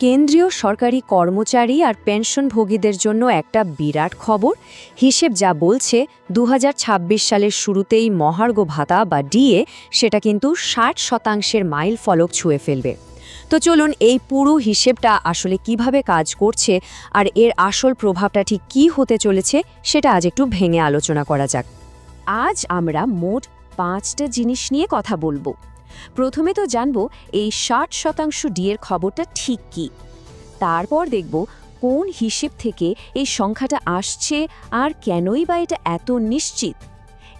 কেন্দ্রীয় সরকারি কর্মচারী আর পেনশনভোগীদের জন্য একটা বিরাট খবর। হিসেব যা বলছে দু হাজার ছাব্বিশ সালের শুরুতেই মহার্ঘ ভাতা বা ডিএ, সেটা কিন্তু ষাট শতাংশের মাইল ফলক ছুঁয়ে ফেলবে। তো চলুন এই পুরো হিসেবটা আসলে কীভাবে কাজ করছে আর এর আসল প্রভাবটা ঠিক কী হতে চলেছে, সেটা আজ একটু ভেঙে আলোচনা করা যাক। আজ আমরা মোট পাঁচটা জিনিস নিয়ে কথা বলব। প্রথমে তো জানব এই ষাট শতাংশ ডিএর খবরটা ঠিক কি। তারপর দেখব কোন হিসেব থেকে এই সংখ্যাটা আসছে আর কেনই বা এটা এত নিশ্চিত।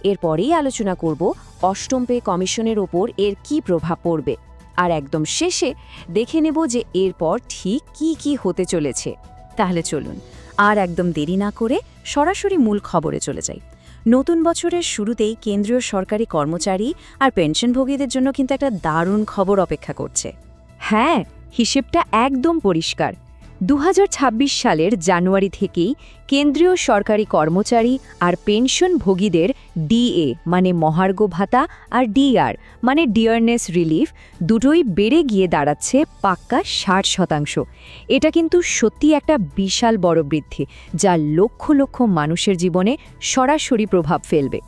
এরপরেই আলোচনা করব অষ্টম পে কমিশনের ওপর এর কি প্রভাব পড়বে। আর একদম শেষে দেখে নেব যে এরপর ঠিক কি কি হতে চলেছে। তাহলে চলুন, আর একদম দেরি না করে সরাসরি মূল খবরে চলে যাই। নতুন বছরের শুরুতেই কেন্দ্রীয় সরকারি কর্মচারী আর পেনশনভোগীদের জন্য কিন্তু একটা দারুণ খবর অপেক্ষা করছে। হ্যাঁ হিসেবটা একদম পরিষ্কার। দু হাজার ছাব্বিশ সালের জানুয়ারি থেকেই কেন্দ্রীয় সরকারি কর্মচারী আর পেনশনভোগীদের ডিএ মানে মহার্ঘ ভাতা, আর ডিআর মানে ডিয়ারনেস রিলিফ, দুটোই বেড়ে গিয়ে দাঁড়াচ্ছে পাক্কা ষাট শতাংশ। এটা কিন্তু সত্যি একটা বিশাল বড় বৃদ্ধি, যা লক্ষ লক্ষ মানুষের জীবনে সরাসরি প্রভাব ফেলবে।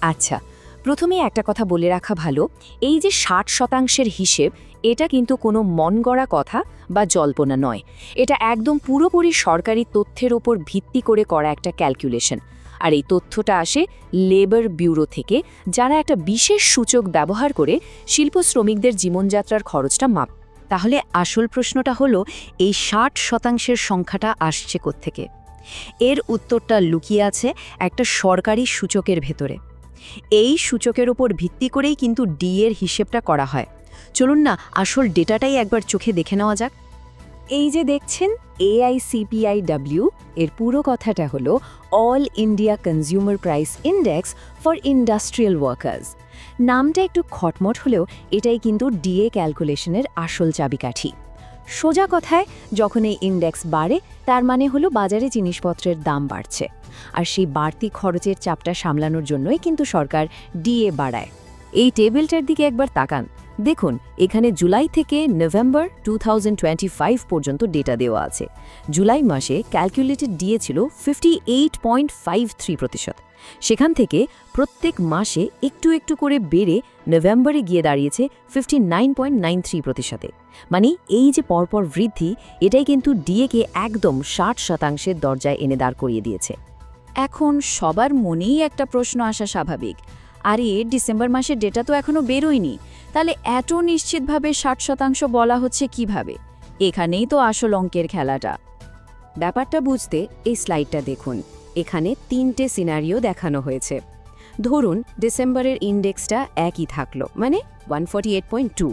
আচ্ছা প্রথমে একটা কথা বলে রাখা ভালো, এই যে ষাট শতাংশের হিসেব, এটা কিন্তু কোনো মন গড়া কথা বা জল্পনা নয়। এটা একদম পুরোপুরি সরকারি তথ্যের ওপর ভিত্তি করে করা একটা ক্যালকুলেশন আর এই তথ্যটা আসে লেবার ব্যুরো থেকে, যারা একটা বিশেষ সূচক ব্যবহার করে শিল্প শ্রমিকদের জীবনযাত্রার খরচটা মাপ। তাহলে আসল প্রশ্নটা হলো, এই ষাট শতাংশের সংখ্যাটা আসছে কোত্থেকে? এর উত্তরটা লুকিয়ে আছে একটা সরকারি সূচকের ভেতরে। এই সূচকের ওপর ভিত্তি করেই কিন্তু ডি এর হিসেবটা করা হয়। চলুন না, আসল ডেটাটাই একবার চোখে দেখে নেওয়া যাক। এই যে দেখছেন এআইসিপিআইডব্লিউ এর পুরো কথাটা হলো, all India consumer price index for industrial workers. নামটা একটু খটমট হলেও এটাই কিন্তু ডিএ ক্যালকুলেশনের আসল চাবিকাঠি। সোজা কথায়, যখন এই ইন্ডেক্স বাড়ে, তার মানে হলো বাজারে জিনিসপত্রের দাম বাড়ছে। আর সেই বাড়তি খরচের চাপটা সামলানোর জন্যই কিন্তু সরকার ডিএ বাড়ায়। এই টেবিলটার দিকে একবার তাকান। দেখুন, এখানে জুলাই থেকে নভেম্বর টু পর্যন্ত ডেটা দেওয়া আছে। জুলাই মাসে ক্যালকুলেটেড ডিএ ছিল ফিফটি প্রতিশত। সেখান থেকে প্রত্যেক মাসে একটু একটু করে বেড়ে নভেম্বরে গিয়ে দাঁড়িয়েছে ফিফটি প্রতিশতে। মানে এই যে পরপর বৃদ্ধি, এটাই কিন্তু ডিএকে একদম ষাট শতাংশের দরজায় এনে দাঁড় করিয়ে দিয়েছে। এখন সবার মনেই একটা প্রশ্ন আসা স্বাভাবিক। আরে, ডিসেম্বর মাসের ডেটা তো এখনও বেরোয়নি। তাহলে এত নিশ্চিতভাবে ষাট শতাংশ বলা হচ্ছে কীভাবে? এখানেই তো আসল অঙ্কের খেলাটা। ব্যাপারটা বুঝতে এই স্লাইডটা দেখুন। এখানে তিনটে সিনারিও দেখানো হয়েছে। ধরুন, ডিসেম্বরের ইন্ডেক্সটা একই থাকল মানে one forty eight point two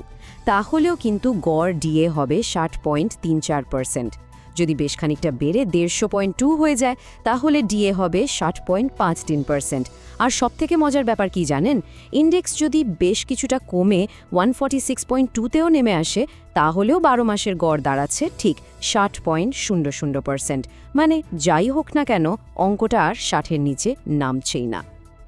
তাহলেও কিন্তু গড় ডিএ হবে ষাট পয়েন্ট তিন চার পার্সেন্ট যদি বেশ খানিকটা বেড়ে দেড়শো পয়েন্ট টু হয়ে যায়, তাহলে ডিএ হবে ষাট পয়েন্ট পাঁচ তিন পার্সেন্ট। আর সবথেকে মজার ব্যাপার কি জানেন? ইন্ডেক্স যদি বেশ কিছুটা কমে ওয়ান ফর্টি সিক্স পয়েন্ট টুতেও নেমে আসে, তাহলেও বারো মাসের গড় দাঁড়াচ্ছে ঠিক ষাট পয়েন্ট শূন্য শূন্য পার্সেন্ট। মানে যাই হোক না কেন, অঙ্কটা আর ষাটের নিচে নামছেই না।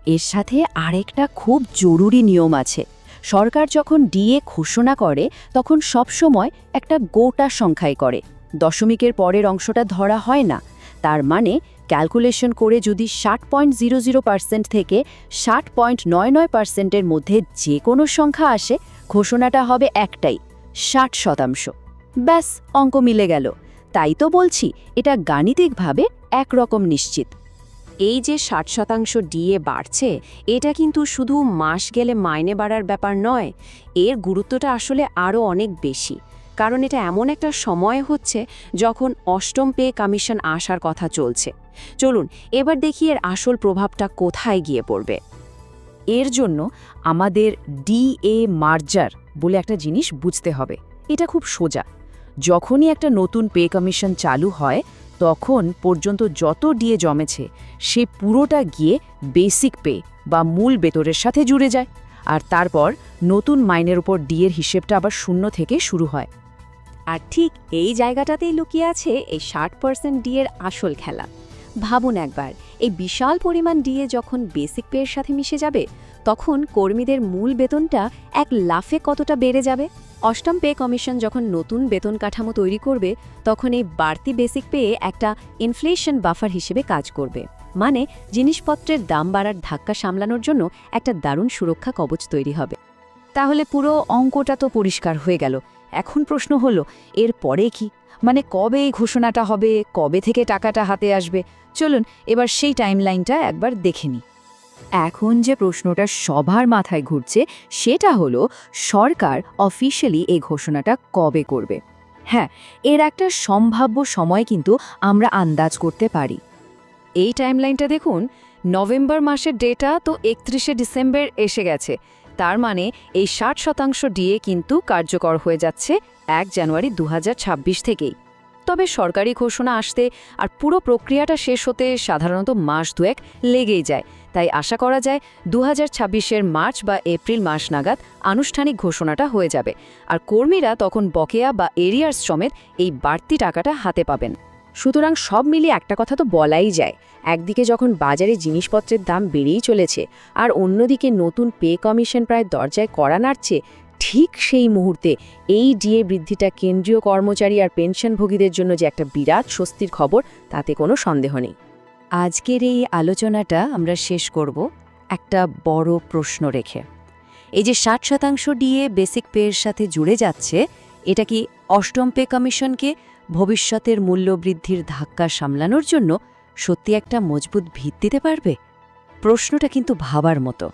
এর সাথে আরেকটা খুব জরুরি নিয়ম আছে। সরকার যখন ডিএ ঘোষণা করে, তখন সবসময় একটা গোটা সংখ্যায় করে। দশমিকের পরের অংশটা ধরা হয় না। তার মানে ক্যালকুলেশন করে যদি ষাট পয়েন্ট জিরো জিরো পার্সেন্ট থেকে ষাট পয়েন্ট নয় নয় পার্সেন্টের মধ্যে যে কোনো সংখ্যা আসে, ঘোষণাটা হবে একটাই, ষাট শতাংশ। ব্যাস, অঙ্ক মিলে গেল। তাই তো বলছি, এটা গাণিতিকভাবে একরকম নিশ্চিত। এই যে ষাট শতাংশ ডিএ বাড়ছে, এটা কিন্তু শুধু মাস গেলে মাইনে বাড়ার ব্যাপার নয়, এর গুরুত্বটা আসলে আরও অনেক বেশি। কারণ এটা এমন একটা সময় হচ্ছে যখন অষ্টম পে কমিশন আসার কথা চলছে। চলুন, এবার দেখি এর আসল প্রভাবটা কোথায় গিয়ে পড়বে। এর জন্য আমাদের ডিএ মার্জার বলে একটা জিনিস বুঝতে হবে। এটা খুব সোজা। যখনই একটা নতুন পে কমিশন চালু হয়, তখন পর্যন্ত যত ডিএ জমেছে, সে পুরোটা গিয়ে বেসিক পে বা মূল বেতরের সাথে জুড়ে যায়। আর তারপর নতুন মাইনের উপর ডিএর হিসেবটা আবার শূন্য থেকে শুরু হয়। আর ঠিক এই জায়গাটাতেই লুকিয়ে আছে এই ষাট পার্সেন্ট ডিএর আসল খেলা। ভাবুন একবার, এই বিশাল পরিমাণ ডিএ যখন বেসিক পেয়ের সাথে মিশে যাবে, তখন কর্মীদের মূল বেতনটা এক লাফে কতটা বেড়ে যাবে? অষ্টম পে কমিশন যখন নতুন বেতন কাঠামো তৈরি করবে, তখন এই বাড়তি বেসিক পেয়ে একটা ইনফ্লেশন বাফার হিসেবে কাজ করবে। মানে জিনিসপত্রের দাম বাড়ার ধাক্কা সামলানোর জন্য একটা দারুণ সুরক্ষা কবচ তৈরি হবে। তাহলে পুরো অঙ্কটা তো পরিষ্কার হয়ে গেল। এখন প্রশ্ন হলো, এর পরে কি? মানে কবে এই ঘোষণাটা হবে? কবে থেকে টাকাটা হাতে আসবে? চলুন, এবার সেই টাইমলাইনটা একবার দেখে নিই। এখন যে প্রশ্নটা সবার মাথায় ঘুরছে, সেটা হলো, সরকার অফিসিয়ালি এই ঘোষণাটা কবে করবে? হ্যাঁ এর একটা সম্ভাব্য সময় কিন্তু আমরা আন্দাজ করতে পারি। এই টাইমলাইনটা দেখুন, নভেম্বর মাসের ডেটা তো একত্রিশে ডিসেম্বর এসে গেছে। তার মানে এই ষাট শতাংশ ডিএ কিন্তু কার্যকর হয়ে যাচ্ছে এক জানুয়ারি দু হাজার ছাব্বিশ থেকেই। তবে সরকারি ঘোষণা আসতে আর পুরো প্রক্রিয়াটা শেষ হতে সাধারণত মাস দুয়েক লেগেই যায়। তাই আশা করা যায় দু হাজার মার্চ বা এপ্রিল মাস নাগাদ আনুষ্ঠানিক ঘোষণাটা হয়ে যাবে। আর কর্মীরা তখন বকেয়া বা এরিয়ার্স সমেত এই বাড়তি টাকাটা হাতে পাবেন। সুতরাং সব মিলিয়ে একটা কথা তো বলাই যায়। একদিকে যখন বাজারে জিনিসপত্রের দাম বেড়েই চলেছে, আর অন্যদিকে নতুন পে কমিশন প্রায় দরজায় করা নাড়ছে, ঠিক সেই মুহূর্তে এই ডিএ বৃদ্ধিটা কেন্দ্রীয় কর্মচারী আর পেনশনভোগীদের জন্য যে একটা বিরাট স্বস্তির খবর, তাতে কোনো সন্দেহ নেই। আজকের এই আলোচনাটা আমরা শেষ করব একটা বড় প্রশ্ন রেখে। এই যে ষাট শতাংশ ডিএ বেসিক পেয়ের সাথে জুড়ে যাচ্ছে, এটা কি অষ্টম পে কমিশনকে ভবিষ্যতের মূল্যবৃদ্ধির ধাক্কা সামলানোর জন্য সত্যি একটা মজবুত ভিত দিতে পারবে? প্রশ্নটা কিন্তু ভাবার মতো।